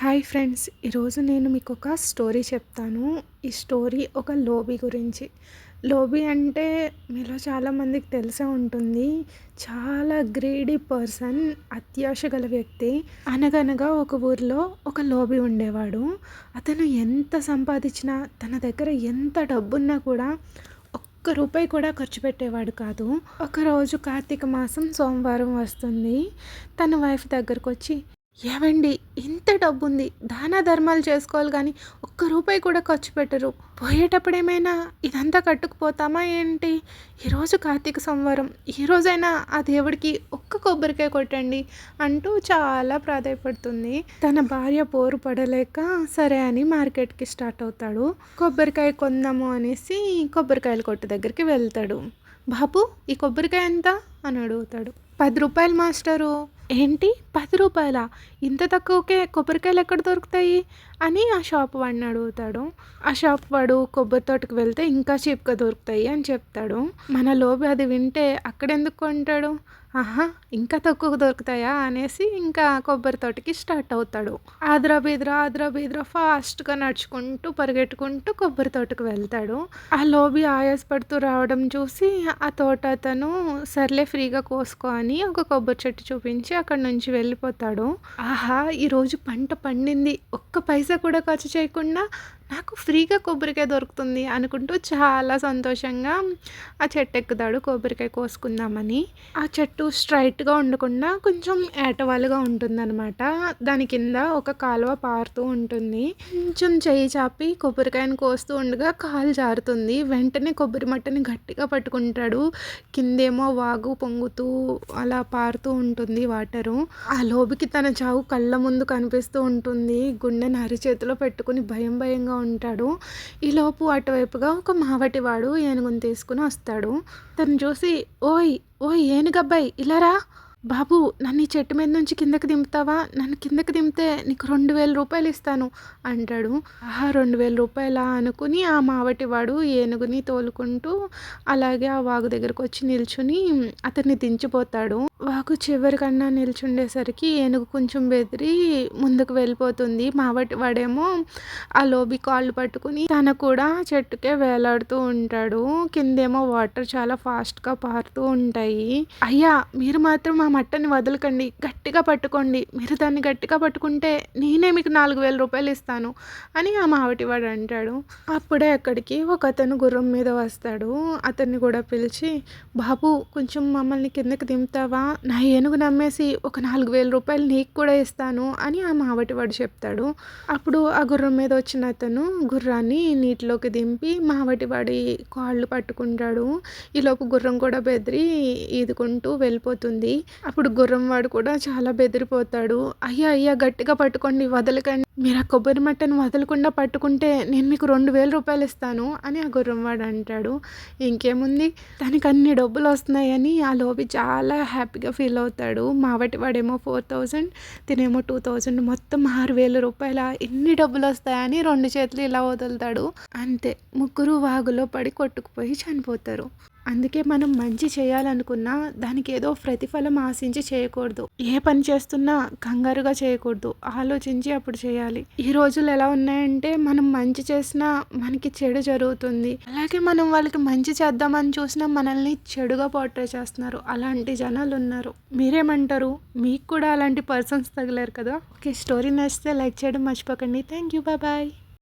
Hi friends ఈరోజు నేను మీకు ఒక స్టోరీ చెప్తాను. ఈ స్టోరీ ఒక లోబీ గురించి. లోబీ అంటే మీలో చాలామందికి తెలిసే ఉంటుంది. చాలా గ్రేడీ పర్సన్ అత్యాశ గల వ్యక్తి. అనగనగా ఒక ఊర్లో ఒక లోబీ ఉండేవాడు. అతను ఎంత సంపాదించినా తన దగ్గర ఎంత డబ్బున్నా కూడా ఒక్క రూపాయి కూడా ఖర్చు పెట్టేవాడు కాదు. ఒకరోజు కార్తీక మాసం సోమవారం వస్తుంది. తన వైఫ్ దగ్గరకు వచ్చి ఏవండి ఇంత డబ్బు ఉంది దాన ధర్మాలు చేసుకోవాలి కానీ ఒక్క రూపాయి కూడా ఖర్చు పెట్టరు. పోయేటప్పుడు ఏమైనా ఇదంతా కట్టుకుపోతామా ఏంటి? ఈరోజు కార్తీక సోమవారం ఈ రోజైనా ఆ దేవుడికి ఒక్క కొబ్బరికాయ కొట్టండి అంటూ చాలా ప్రాధాయపడుతుంది. తన భార్య పోరు పడలేక సరే అని మార్కెట్కి స్టార్ట్ అవుతాడు. కొబ్బరికాయ కొందాము అనేసి కొబ్బరికాయల కొట్టు దగ్గరికి వెళ్తాడు. బాబు ఈ కొబ్బరికాయ ఎంత? అని అడుగుతాడు. పది రూపాయలు మాస్టరు. ఏంటి? పది రూపాయల? ఇంత తక్కువకే కొబ్బరికాయలు ఎక్కడ దొరుకుతాయి? అని ఆ షాప్ వాడిని అడుగుతాడు. ఆ షాప్ వాడు కొబ్బరి తోటకు వెళ్తే ఇంకా చీప్గా దొరుకుతాయి అని చెప్తాడు. మన లోబి అది వింటే అక్కడెందుకు కొంటాడు ఆహా ఇంకా తక్కువ దొరుకుతాయా అనేసి ఇంకా కొబ్బరి తోటకి స్టార్ట్ అవుతాడు. ఆద్రా బీద్రా ఆద్రా బీద్రా ఫాస్ట్గా నడుచుకుంటూ పరిగెట్టుకుంటూ కొబ్బరి తోటకు వెళ్తాడు. ఆ లోబి ఆయాసపడుతూ రావడం చూసి ఆ తోట అతను సర్లే ఫ్రీగా కోసుకో అని ఒక కొబ్బరి చెట్టు చూపించి అక్కడ నుంచి వెళ్ళిపోతాడు. ఆహా ఈరోజు పంట పండింది. ఒక్క పైసా కూడా ఖర్చు చేయకుండా నాకు ఫ్రీగా కొబ్బరికాయ దొరుకుతుంది అనుకుంటూ చాలా సంతోషంగా ఆ చెట్టు ఎక్కుతాడు కొబ్బరికాయ కోసుకుందామని. ఆ చెట్టు స్ట్రైట్గా ఉండకుండా కొంచెం ఏటవాలుగా ఉంటుందన్నమాట. దాని కింద ఒక కాలువ పారుతూ ఉంటుంది. కొంచెం చేయి చాపి కొబ్బరికాయను కోస్తూ ఉండగా కాలు జారుతుంది. వెంటనే కొబ్బరి మట్టని గట్టిగా పట్టుకుంటాడు. కిందేమో వాగు పొంగుతూ అలా పారుతూ ఉంటుంది వాటరు. ఆ లోబికి తన చావు కళ్ళ ముందు కనిపిస్తూ ఉంటుంది. గుండెని అరిచేతిలో పెట్టుకుని భయం భయంగా ఉంటాడు. ఈలోపు అటువైపుగా ఒక మావటివాడు ఏనుగుని తీసుకుని వస్తాడు. తను చూసి ఓయ్ ఓయ్ ఏనుగబ్బాయి ఇలారా బాబు నన్ను ఈ చెట్టు మీద నుంచి కిందకి దింపుతావా? నన్ను కిందకి దింపితే నీకు రెండు వేల రూపాయలు ఇస్తాను అంటాడు. ఆహా రెండు వేల రూపాయలా? అనుకుని ఆ మావటివాడు ఏనుగుని తోలుకుంటూ అలాగే ఆ వాగు దగ్గరకు వచ్చి నిల్చుని అతన్ని దించిపోతాడు. వాగు చివరికన్నా నిల్చుండేసరికి ఏనుగు కొంచెం బెదిరి ముందుకు వెళ్ళిపోతుంది. మావటి వాడేమో ఆ లోబి కాళ్ళు పట్టుకుని తన కూడా చెట్టుకే వేలాడుతూ ఉంటాడు. కిందేమో వాటర్ చాలా ఫాస్ట్గా పారుతూ ఉంటాయి. అయ్యా మీరు మాత్రం ఆ మట్టని వదలకండి. గట్టిగా పట్టుకోండి. మీరు దాన్ని గట్టిగా పట్టుకుంటే నేనే మీకు నాలుగు వేల రూపాయలు ఇస్తాను అని ఆ మావటివాడు అంటాడు. అప్పుడే అక్కడికి ఒక అతను గుర్రం మీద వస్తాడు. అతన్ని కూడా పిలిచి బాబు కొంచెం మమ్మల్ని కిందకి దింపుతావా? నా ఏనుగు నమ్మేసి ఒక నాలుగు వేల రూపాయలు నీకు కూడా ఇస్తాను అని ఆ మావటివాడు చెప్తాడు. అప్పుడు ఆ గుర్రం మీద వచ్చిన అతను గుర్రాన్ని నీటిలోకి దింపి మావటివాడి కాళ్ళు పట్టుకుంటాడు. ఈలోపు గుర్రం కూడా బెదిరి ఈదుకుంటూ వెళ్ళిపోతుంది. అప్పుడు గుర్రం వాడు కూడా చాలా బెదిరిపోతాడు. అయ్యా అయ్యా గట్టిగా పట్టుకోండి వదలకండి. మీరు ఆ కొబ్బరి మట్టను వదలకుండా పట్టుకుంటే నేను మీకు రెండు వేల రూపాయలు ఇస్తాను అని ఆ గుర్రం వాడు అంటాడు. ఇంకేముంది? దానికి అన్ని డబ్బులు వస్తున్నాయని ఆ లోపి చాలా హ్యాపీ హ్యాపీగా ఫీల్ అవుతాడు. మావటి వాడేమో ఫోర్ థౌజండ్ తినేమో టూ థౌజండ్ మొత్తం ఆరు వేల రూపాయల ఎన్ని డబ్బులు వస్తాయని రెండు చేతులు ఇలా వదులుతాడు. అంతే ముగ్గురు వాగులో పడి కొట్టుకుపోయి చనిపోతారు. అందుకే మనం మంచి చేయాలనుకున్నా దానికి ఏదో ప్రతిఫలం ఆశించి చేయకూడదు. ఏ పని చేస్తున్నా కంగారుగా చేయకూడదు. ఆలోచించి అప్పుడు చేయాలి. ఈ రోజులు ఎలా ఉన్నాయంటే మనం మంచి చేసినా మనకి చెడు జరుగుతుంది. అలాగే మనం వాళ్ళకి మంచి చేద్దామని చూసినా మనల్ని చెడుగా పోర్ట్రే చేస్తున్నారు. అలాంటి జనాలు ఉన్నారు. మీరేమంటారు? మీకు కూడా అలాంటి పర్సన్స్ తగిలారు కదా? ఓకే స్టోరీ నచ్చితే లైక్ చేయడం మర్చిపోకండి. Thank you bye